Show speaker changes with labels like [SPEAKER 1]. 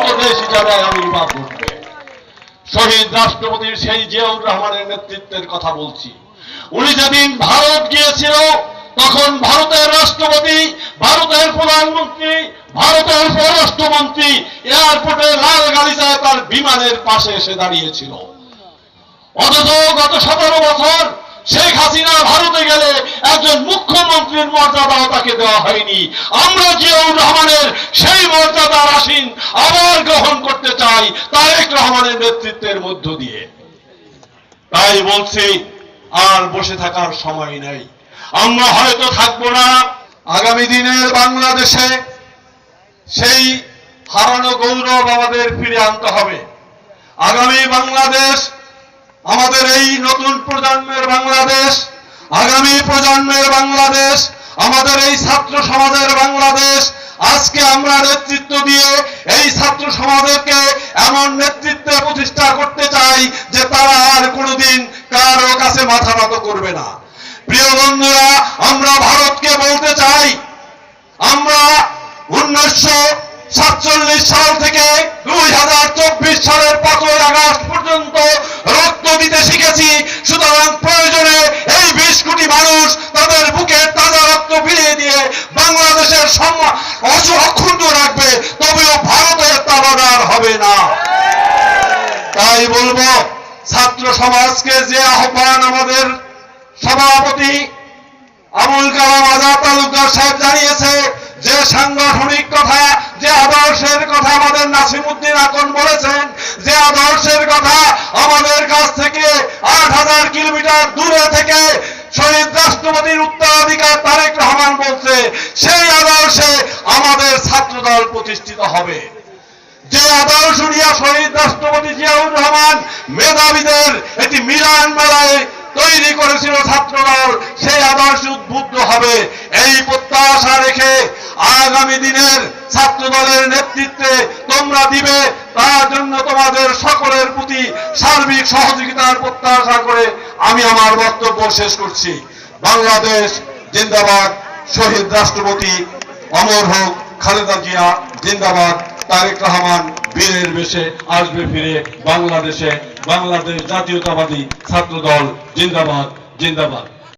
[SPEAKER 1] উন্নত দেশ হিসাবে আবির্ভাব ঘটবে শহীদ রাষ্ট্রপতির সেই জিয়াউর রহমানের নেতৃত্বের কথা বলছি। উনি যেদিন ভারত গিয়েছিল, তখন ভারতের রাষ্ট্রপতি, ভারতের প্রধানমন্ত্রী, ভারতের পররাষ্ট্রমন্ত্রী এয়ারপোর্টে লাল গালিচায় তার বিমানের পাশে এসে দাঁড়িয়েছিল। অথচ গত সতেরো বছর শেখ হাসিনা ভারতে গেলে একজন মুখ্যমন্ত্রীর মর্যাদাও তাকে দেওয়া হয়নি। আমরা জিয়াউর রহমানের সেই মর্যাদার আসীন আবার গ্রহণ করতে চাই তারেক রহমানের নেতৃত্বের মধ্য দিয়ে। তাই বলছি, আর বসে থাকার সময় নেই। আমরা হয়তো থাকব না আগামী দিনের বাংলাদেশে। সেই হারানো গৌরব আমাদের ফিরে আনতে হবে। আগামী বাংলাদেশ আমাদের এই নতুন প্রজন্মের বাংলাদেশ, আগামী প্রজন্মের বাংলাদেশ, আমাদের এই ছাত্র সমাজের বাংলাদেশ, আজকে আমরা নেতৃত্ব দিয়ে এই ছাত্র সমাজকে এমন নেতৃত্বে প্রতিষ্ঠা করতে চাই যে তারা আর কোনোদিন কারও কাছে মাথা নত করবে না। প্রিয় বন্ধুরা, আমরা ভারতকে বলতে চাই, আমরা উনিশশো সাতচল্লিশ সাল থেকে দুই হাজার চব্বিশ সালের পাঁচই আগস্ট পর্যন্ত বাংলাদেশের সম্মান অক্ষুণ্ণ রাখবে, তবেও ভারতের তাবাদার হবে না। তাই বলব, ছাত্র সমাজকে যে আহ্বান আমাদের সভাপতি আবুল কালাম আজাদ তালুকদার সাহেব জানিয়েছে, যে সাংগঠনিক কথা, যে আদর্শের কথা আমাদের নাসিমুদ্দিন আকন বলেছেন, যে আদর্শের কথা আমাদের কাছ থেকে আট হাজার কিলোমিটার দূরে থেকে শহীদ রাষ্ট্রপতির উত্তরাধিকার তারেক রহমান বলছে সেই আদর্শে আমাদের ছাত্রদল প্রতিষ্ঠিত হবে। যে আদর্শ নিয়ে শহীদ রাষ্ট্রপতি জিয়াউর রহমান মেধাবীদের একটি মিলান মেলায় তৈরি করেছিল ছাত্রদল, সেই আদর্শ উদ্বুদ্ধ হবে। এই প্রত্যাশা রেখে আগামী দিনের ছাত্রদলের নেতৃত্বে তোমরা দিবে, তার জন্য তোমাদের সকলের প্রতি সার্বিক সহযোগিতার প্রত্যাশা করে আমি আমার বক্তব্য শেষ করছি। বাংলাদেশ জিন্দাবাদ, শহীদ রাষ্ট্রপতি অমর হোক। খালেদা জিয়া জিন্দাবাদ, তারেক রহমান বীরের বেশে আসবে ফিরে বাংলাদেশে। বাংলাদেশ জাতীয়তাবাদী ছাত্রদল জিন্দাবাদ জিন্দাবাদ।